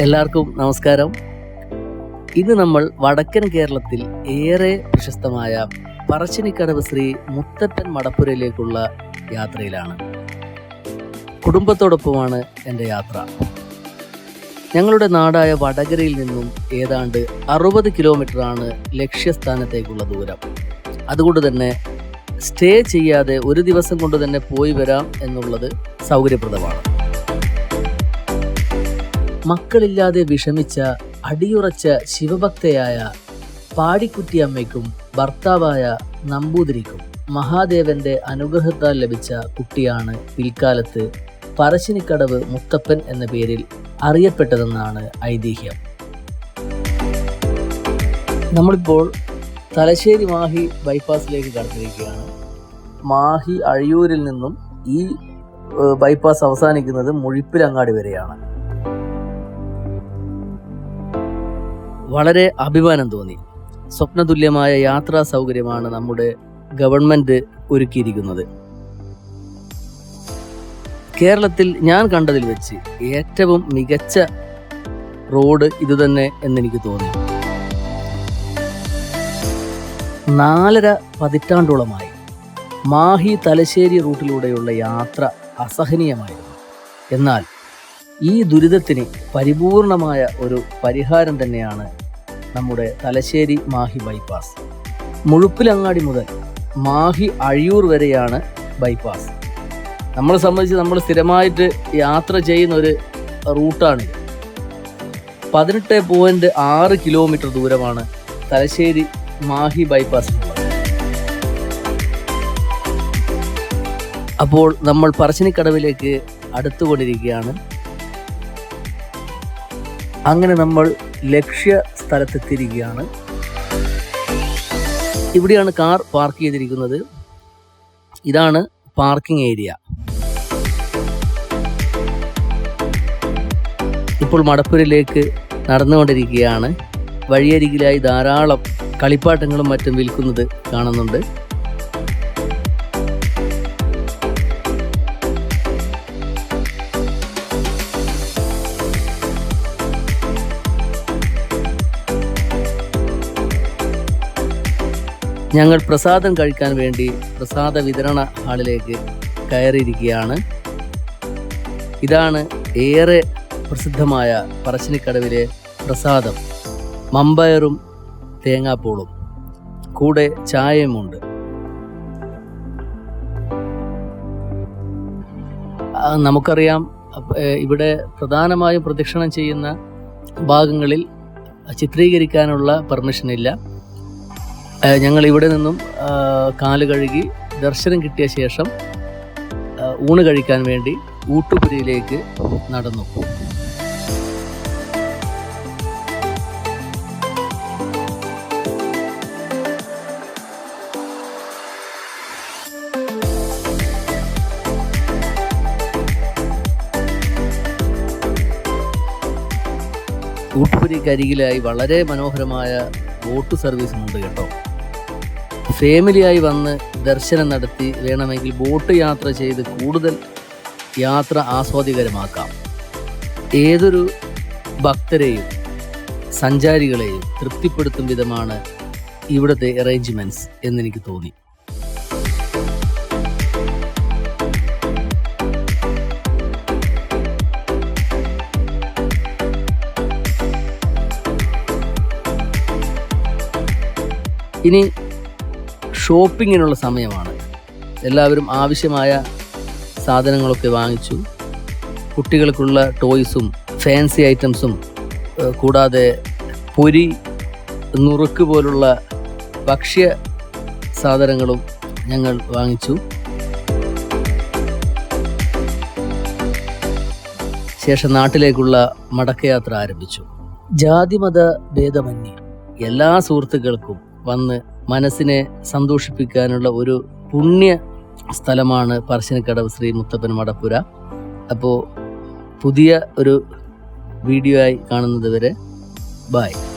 എല്ലാവർക്കും നമസ്കാരം. ഇന്ന് നമ്മൾ വടക്കൻ കേരളത്തിൽ ഏറെ പ്രശസ്തമായ പറശ്ശിനിക്കടവ് ശ്രീ മുത്തപ്പൻ മടപ്പുരയിലേക്കുള്ള യാത്രയിലാണ്. കുടുംബത്തോടൊപ്പമാണ് എന്റെ യാത്ര. ഞങ്ങളുടെ നാടായ വടകരയിൽ നിന്നും ഏതാണ്ട് അറുപത് കിലോമീറ്ററാണ് ലക്ഷ്യസ്ഥാനത്തേക്കുള്ള ദൂരം. അതുകൊണ്ട് തന്നെ സ്റ്റേ ചെയ്യാതെ ഒരു ദിവസം കൊണ്ട് തന്നെ പോയി വരാം എന്നുള്ളത് സൗകര്യപ്രദമാണ്. മക്കളില്ലാതെ വിഷമിച്ച അടിയുറച്ച ശിവഭക്തയായ പാടിക്കുട്ടിയമ്മയ്ക്കും ഭർത്താവായ നമ്പൂതിരിക്കും മഹാദേവന്റെ അനുഗ്രഹത്താൽ ലഭിച്ച കുട്ടിയാണ് പിൽക്കാലത്ത് പറശ്ശിനിക്കടവ് മുത്തപ്പൻ എന്ന പേരിൽ അറിയപ്പെട്ടതെന്നാണ് ഐതിഹ്യം. നമ്മളിപ്പോൾ തലശ്ശേരി മാഹി ബൈപ്പാസിലേക്ക് കടന്നിരിക്കുകയാണ്. മാഹി അഴിയൂരിൽ നിന്നും ഈ ബൈപ്പാസ് അവസാനിക്കുന്നത് മുഴിപ്പിലങ്ങാടി വരെയാണ്. വളരെ അഭിമാനം തോന്നി. സ്വപ്നതുല്യമായ യാത്രാ സൗകര്യമാണ് നമ്മുടെ ഗവൺമെന്റ് ഒരുക്കിയിരിക്കുന്നത്. കേരളത്തിൽ ഞാൻ കണ്ടതിൽ വെച്ച് ഏറ്റവും മികച്ച റോഡ് ഇതുതന്നെ എന്നെനിക്ക് തോന്നി. നാലര പതിറ്റാണ്ടോളമായി മാഹി തലശ്ശേരി റൂട്ടിലൂടെയുള്ള യാത്ര അസഹനീയമായിരുന്നു. എന്നാൽ ഈ ദുരിതത്തിന് പരിപൂർണമായ ഒരു പരിഹാരം തന്നെയാണ് നമ്മുടെ തലശ്ശേരി മാഹി ബൈപ്പാസ് മുഴുപ്പിലങ്ങാടി മുതൽ മാഹി അഴിയൂർ വരെയാണ് ബൈപ്പാസ് നമ്മളെ സംബന്ധിച്ച് നമ്മൾ സ്ഥിരമായിട്ട് യാത്ര ചെയ്യുന്ന ഒരു റൂട്ടാണ് പതിനെട്ട് പോയിന്റ് ആറ് കിലോമീറ്റർ ദൂരമാണ് തലശ്ശേരി മാഹി ബൈപ്പാസിനുള്ളത് അപ്പോൾ നമ്മൾ പറശ്ശിനിക്കടവിലേക്ക് അടുത്തുകൊണ്ടിരിക്കുകയാണ്. അങ്ങനെ നമ്മൾ ലക്ഷ്യ സ്ഥലത്തെത്തിയിരിക്കുകയാണ്. ഇവിടെയാണ് കാർ പാർക്ക് ചെയ്തിരിക്കുന്നത്. ഇതാണ് പാർക്കിംഗ് ഏരിയ. ഇപ്പോൾ മടപ്പൂരിലേക്ക് നടന്നുകൊണ്ടിരിക്കുകയാണ്. വഴിയരികിലായി ധാരാളം കളിപ്പാട്ടങ്ങളും മറ്റും വിൽക്കുന്നത് കാണുന്നുണ്ട്. ഞങ്ങൾ പ്രസാദം കഴിക്കാൻ വേണ്ടി പ്രസാദ വിതരണ ഹാളിലേക്ക് കയറിയിരിക്കുകയാണ്. ഇതാണ് ഏറെ പ്രസിദ്ധമായ പറശ്ശിനിക്കടവിലെ പ്രസാദം. മമ്പയറും തേങ്ങാപ്പൂളും. കൂടെ ചായയുമുണ്ട് നമുക്കറിയാം ഇവിടെ പ്രധാനമായും പ്രദക്ഷിണം ചെയ്യുന്ന ഭാഗങ്ങളിൽ ചിത്രീകരിക്കാനുള്ള പെർമിഷൻ ഇല്ല ഞങ്ങൾ ഇവിടെ നിന്നും കാൽ കഴുകി ദർശനം കിട്ടിയ ശേഷം ഊണ് കഴിക്കാൻ വേണ്ടി ഊട്ടുപുരയിലേക്ക് നടന്നു. ഊട്ടുപുരയ്ക്കരികിലായി വളരെ മനോഹരമായ ബോട്ട് സർവീസും ഉണ്ട് കേട്ടോ. ഫാമിലിയായി വന്ന് ദർശനം നടത്തി വേണമെങ്കിൽ ബോട്ട് യാത്ര ചെയ്ത് കൂടുതൽ യാത്ര ആസ്വാദികരമാക്കാം. ഏതൊരു ഭക്തരെയും സഞ്ചാരികളെയും തൃപ്തിപ്പെടുത്തും വിധമാണ് ഇവിടുത്തെ അറേഞ്ച്മെന്റ്സ് എന്നെനിക്ക് തോന്നി. ഇനി ഷോപ്പിങ്ങിനുള്ള സമയമാണ്. എല്ലാവരും ആവശ്യമായ സാധനങ്ങളൊക്കെ വാങ്ങിച്ചു. കുട്ടികൾക്കുള്ള ടോയ്സും ഫാൻസി ഐറ്റംസും കൂടാതെ പൊരി നുറുക്ക് പോലുള്ള ഭക്ഷ്യ സാധനങ്ങളും ഞങ്ങൾ വാങ്ങിച്ചു. ശേഷം നാട്ടിലേക്കുള്ള മടക്കയാത്ര ആരംഭിച്ചു. ജാതിമത ഭേദമന്യേ എല്ലാ സുഹൃത്തുക്കൾക്കും വന്ന് മനസ്സിനെ സന്തോഷിപ്പിക്കാനുള്ള ഒരു പുണ്യ സ്ഥലമാണ് പറശ്ശിനിക്കടവ് ശ്രീ മുത്തപ്പൻ മടപ്പുര അപ്പോൾ പുതിയ ഒരു വീഡിയോ ആയി കാണുന്നത് വരെ ബായ്